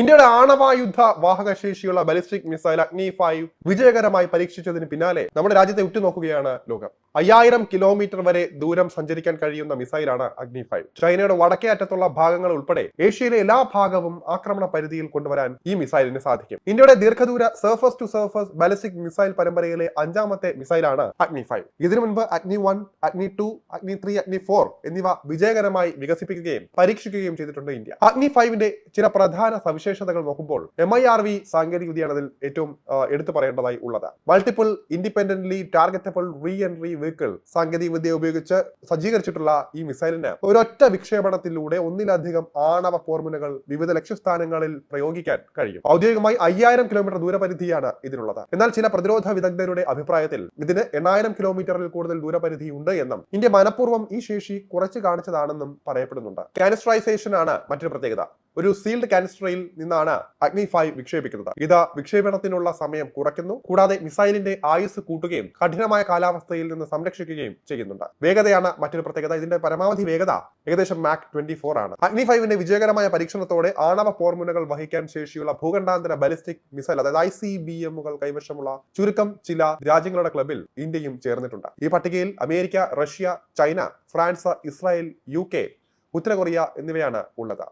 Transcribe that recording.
ഇന്ത്യയുടെ ആണവായുദ്ധ വാഹകശേഷിയുള്ള ബലിസ്റ്റിക് മിസൈൽ അഗ്നി ഫൈവ് വിജയകരമായി പരീക്ഷിച്ചതിന് പിന്നാലെ നമ്മുടെ രാജ്യത്തെ ഉറ്റുനോക്കുകയാണ് ലോകം. അയ്യായിരം കിലോമീറ്റർ വരെ ദൂരം സഞ്ചരിക്കാൻ കഴിയുന്ന മിസൈലാണ് അഗ്നി ഫൈവ് ചൈനയുടെ വടക്കേ അറ്റത്തുള്ള ഭാഗങ്ങൾ ഉൾപ്പെടെ ഏഷ്യയിലെ എല്ലാ ഭാഗവും ആക്രമണ പരിധിയിൽ കൊണ്ടുവരാൻ ഈ മിസൈലിന് സാധിക്കും. ഇന്ത്യയുടെ ദീർഘദൂര surface to surface ballistic missile പരമ്പരയിലെ അഞ്ചാമത്തെ മിസൈലാണ് അഗ്നി ഫൈവ് ഇതിനു മുൻപ് അഗ്നി വൺ അഗ്നി ടു അഗ്നി ത്രീ അഗ്നി ഫോർ എന്നിവ വിജയകരമായി വികസിപ്പിക്കുകയും പരീക്ഷിക്കുകയും ചെയ്തിട്ടുണ്ട് ഇന്ത്യ. അഗ്നി ഫൈവിന്റെ ചില പ്രധാന സവിശേഷതകൾ നോക്കുമ്പോൾ എം ഐ ആർ വി സാങ്കേതിക വിദ്യയാണ് അതിൽ ഏറ്റവും എടുത്തു പറയേണ്ടതായി ഉള്ളത്. Multiple independently targetable re entry vehicle സാങ്കേതിക വിദ്യ ഉപയോഗിച്ച് സജ്ജീകരിച്ചിട്ടുള്ള ഈ മിസൈലിന് ഒരൊറ്റ വിക്ഷേപണത്തിലൂടെ ഒന്നിലധികം ആണവ പോർമുനകൾ വിവിധ ലക്ഷ്യസ്ഥാനങ്ങളിൽ പ്രയോഗിക്കാൻ കഴിയും. ഔദ്യോഗികമായി അയ്യായിരം കിലോമീറ്റർ ദൂരപരിധിയാണ് ഇതിനുള്ളത് എന്നാൽ ചില പ്രതിരോധ വിദഗ്ധരുടെ അഭിപ്രായത്തിൽ ഇതിന് എണ്ണായിരം കിലോമീറ്ററിൽ കൂടുതൽ ദൂരപരിധി ഉണ്ട് എന്നും ഇന്ത്യ മനഃപൂർവം ഈ ശേഷി കുറച്ച് കാണിച്ചതാണെന്നും പറയപ്പെടുന്നുണ്ട്. കാനിസ്ട്രൈസേഷൻ ആണ് മറ്റൊരു പ്രത്യേകത. ഒരു സീൽഡ് കാനിസ്റ്ററിൽ നിന്നാണ് അഗ്നി ഫൈവ് വിക്ഷേപിക്കുന്നത്. ഇത് വിക്ഷേപണത്തിനുള്ള സമയം കുറയ്ക്കുന്നു. കൂടാതെ മിസൈലിന്റെ ആയുസ് കൂട്ടുകയും കഠിനമായ കാലാവസ്ഥയിൽ നിന്ന് സംരക്ഷിക്കുകയും ചെയ്യുന്നുണ്ട്. വേഗതയാണ് മറ്റൊരു പ്രത്യേകത. ഇതിന്റെ പരമാവധി വേഗത ഏകദേശം മാക് ട്വന്റി ഫോർ ആണ്. അഗ്നി ഫൈവിന്റെ വിജയകരമായ പരീക്ഷണത്തോടെ ആണവ പോർമുനകൾ വഹിക്കാൻ ശേഷിയുള്ള ഭൂഖണ്ഡാന്തര ബാലിസ്റ്റിക് മിസൈൽ അതായത് ഐ സി ബി എമ്മുകൾ കൈവശമുള്ള ചുരുക്കം ചില രാജ്യങ്ങളുടെ ക്ലബിൽ ഇന്ത്യയും ചേർന്നിട്ടുണ്ട്. ഈ പട്ടികയിൽ America Russia China France Israel U K ഉത്തര കൊറിയ എന്നിവയാണ് ഉള്ളത്.